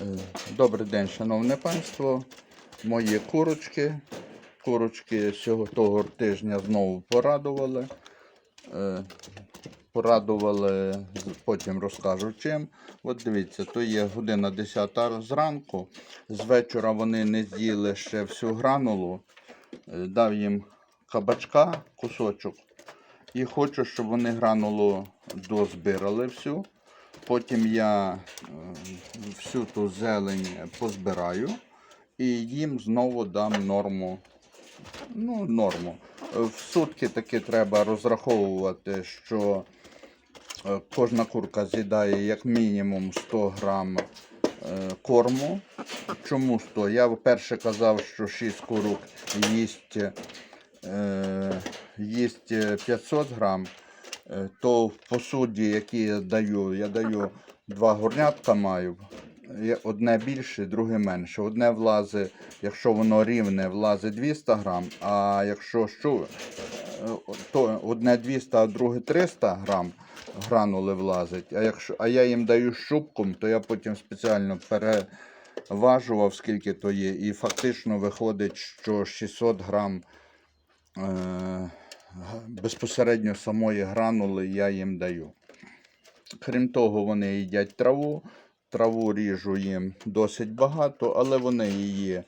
Е, Добрий день, шановне панство. Мої курочки. Курочки того тижня знову порадували. Е, Порадували, потім розкажу чим. От дивіться, то є година 10 зранку. З вечора вони не з'їли ще всю гранулу. Е, Дав їм кабачка, кусочок. І хочу, щоб вони гранулу дозбирали всю. Потім я е, всю ту зелень позбираю і їм знову дам норму. Ну, норму. Е, В сутки таки треба розраховувати, що е, кожна курка з'їдає як мінімум 100 грам корму. Чому 100? Я вперше казав, що 6 курок їсть, їсть 500 грам. Е, то в посуді, які я даю, я даю два горнятка маю. Одне більше, друге менше. Одне влазить, якщо воно рівне, влазить 200 грам, а якщо що, е, то одне 200, а друге 300 грам гранули влазить. А, якщо, а я їм даю щупком, то я потім спеціально переважував, скільки то є. І фактично виходить, що 600 грам е, безпосередньо самої гранули я їм даю. Крім того, вони їдять траву. Траву ріжу їм досить багато, але вони її е,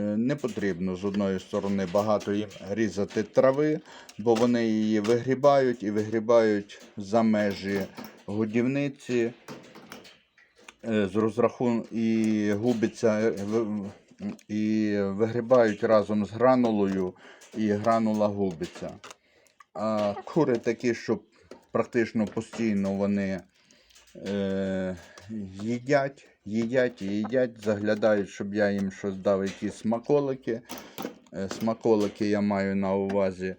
не потрібно з одної сторони багато їм різати трави, бо вони її вигрібають і вигрібають за межі годівниці е, з розрахун і губиться е, і вигрібають разом з гранулою, і гранула губиться. А кури такі, що практично постійно вони е, їдять, їдять і їдять, заглядають, щоб я їм щось дав, якісь смаколики. Е, смаколики я маю на увазі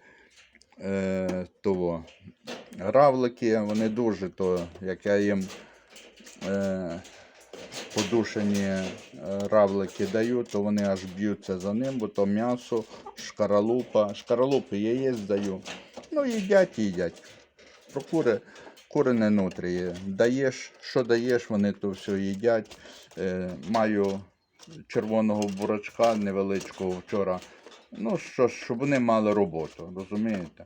е, того. Равлики, вони дуже, то як я їм е, подушені е, равлики даю, то вони аж б'ються за ним, бо то м'ясо, шкаралупа. Шкаралупи яєць даю. Ну, їдять, їдять. Про кури, кури не нутріє. Даєш, що даєш, вони то все їдять. Е, маю червоного бурачка невеличкого вчора. Ну, що, щоб вони мали роботу, розумієте?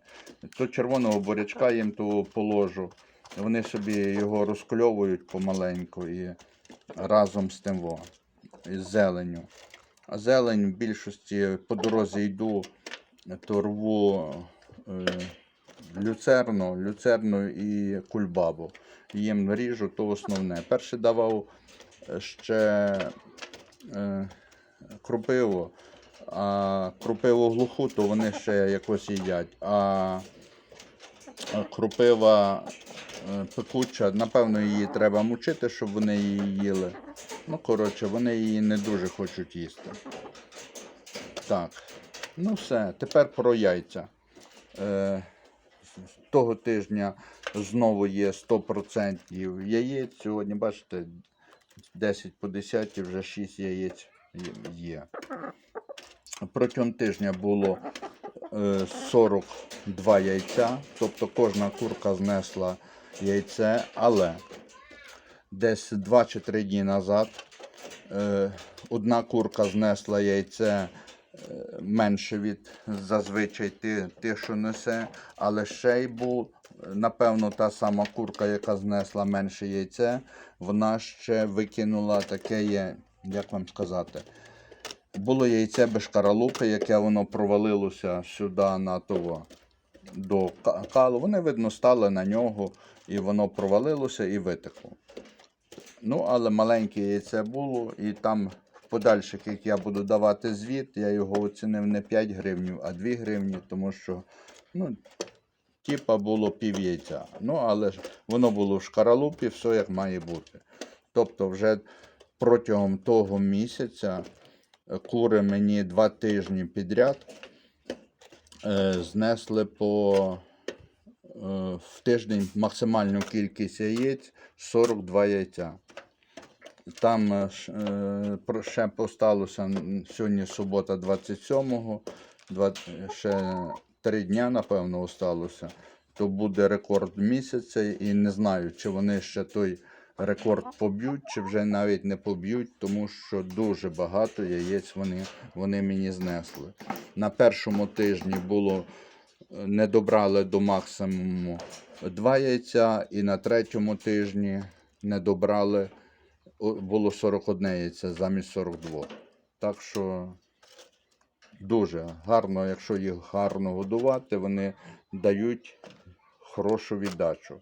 То червоного бурячка їм то положу. Вони собі його розкльовують помаленьку і разом з тим во, із зеленю. А зелень в більшості по дорозі йду, то рву е, люцерну, люцерну і кульбабу. Їм ріжу, то основне. Перше давав е, ще е, крупиву, а крупиву глуху, то вони ще якось їдять. А крупива пекуча, напевно, її треба мучити, щоб вони її їли. Ну, коротше, вони її не дуже хочуть їсти. Так, ну все, тепер про яйця. Е, того тижня знову є 100% яєць. Сьогодні, бачите, 10 по 10 вже 6 яєць є. Протягом тижня було е, 42 яйця, тобто кожна курка знесла яйце, але десь 2 чи 3 дні назад е, одна курка знесла яйце е, менше від зазвичай ти, ти, що несе, але ще й був, напевно, та сама курка, яка знесла менше яйце, вона ще викинула таке як вам сказати, було яйце без шкаралупи, яке воно провалилося сюди на того до калу. Вони, видно, стали на нього, і воно провалилося і витекло. Ну, але маленьке яйце було, і там в подальших, як я буду давати звіт, я його оцінив не 5 гривень, а 2 гривні, тому що, ну, типа було пів яйця. Ну, але воно було в шкаралупі, все як має бути. Тобто, вже протягом того місяця е, кури мені два тижні підряд знесли по е, в тиждень максимальну кількість яєць 42 яйця. Там е, е, ще посталося сьогодні субота 27-го, ще три дня, напевно, осталося. То буде рекорд місяця, і не знаю, чи вони ще той рекорд поб'ють, чи вже навіть не поб'ють, тому що дуже багато яєць вони, вони мені знесли. На першому тижні було е, не добрали до максимуму два яйця, і на третьому тижні не добрали, було 41 яйця замість 42. Так що дуже гарно, якщо їх гарно годувати, вони дають хорошу віддачу.